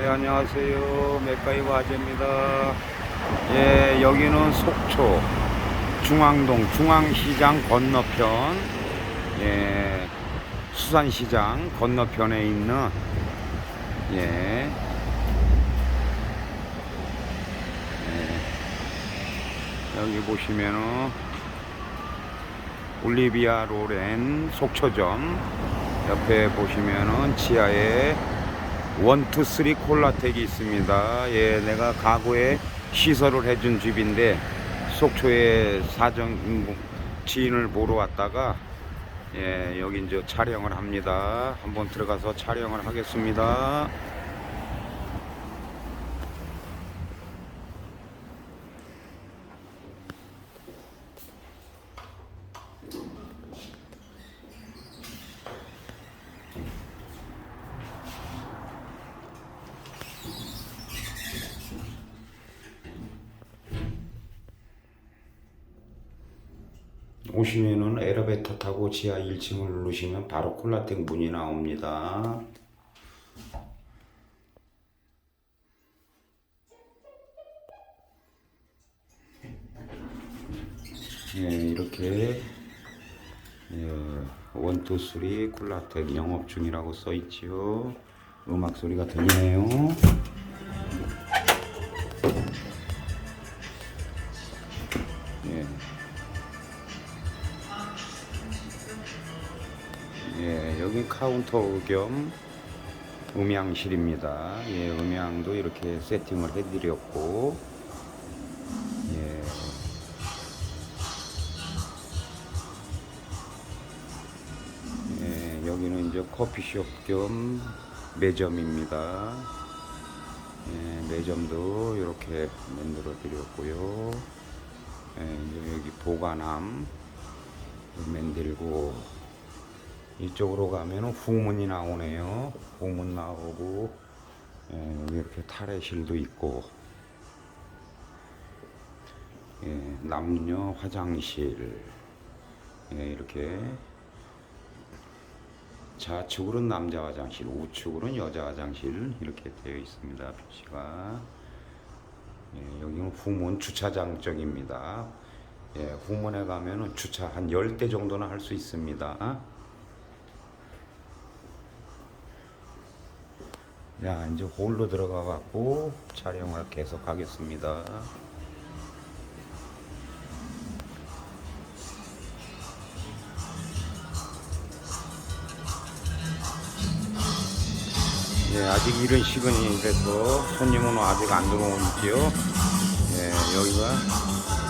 네, 안녕하세요. 맥가이버 아재입니다. 예, 여기는 속초 중앙동 중앙시장 건너편, 예, 수산시장 건너편에 있는, 예, 예, 여기 보시면은 올리비아 로렌 속초점 옆에 보시면은 지하에 원투 쓰리 콜라텍이 있습니다. 예, 내가 가구에 시설을 해준 집인데 속초에 사정 지인을 보러 왔다가 예, 여기 이제 촬영을 합니다. 한번 들어가서 촬영을 하겠습니다. 오시면은 엘리베이터 타고 지하 1층을 누르시면 바로 콜라텍 문이 나옵니다. 예, 이렇게 예, 원투 쓰리 콜라텍 영업 중이라고 써 있지요. 음악 소리가 들리네요. 예, 여기 카운터 겸 음향실입니다. 예, 음향도 이렇게 세팅을 해드렸고, 예. 예, 여기는 이제 커피숍 겸 매점입니다. 예, 매점도 이렇게 만들어 드렸고요. 예, 이제 여기 보관함 만들고, 이쪽으로 가면 후문이 나오네요. 후문 나오고 예, 이렇게 탈의실도 있고 예, 남녀 화장실 예, 이렇게 좌측으로는 남자 화장실, 우측으로는 여자 화장실 이렇게 되어 있습니다. 표시가 예, 여기는 후문 주차장 쪽입니다. 예, 후문에 가면은 주차 한 10대 정도는 할 수 있습니다. 야 이제 홀로 들어가 갖고 촬영을 계속 하겠습니다. 예, 아직 이른 시간이라서 손님은 아직 안 들어오지요. 예, 여기가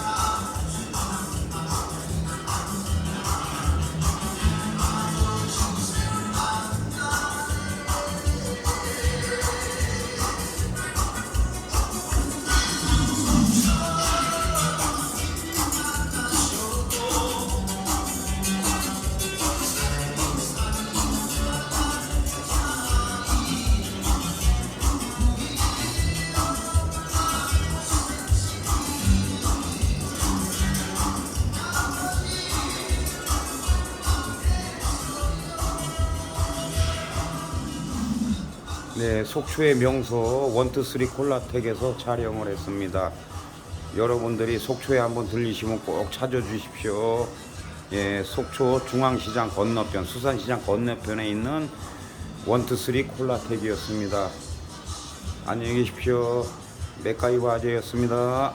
네, 속초의 명소 원투쓰리 콜라텍에서 촬영을 했습니다. 여러분들이 속초에 한번 들리시면 꼭 찾아주십시오. 예, 속초 중앙시장 건너편, 수산시장 건너편에 있는 원투쓰리 콜라텍이었습니다. 안녕히 계십시오. 맥가이버 아재였습니다.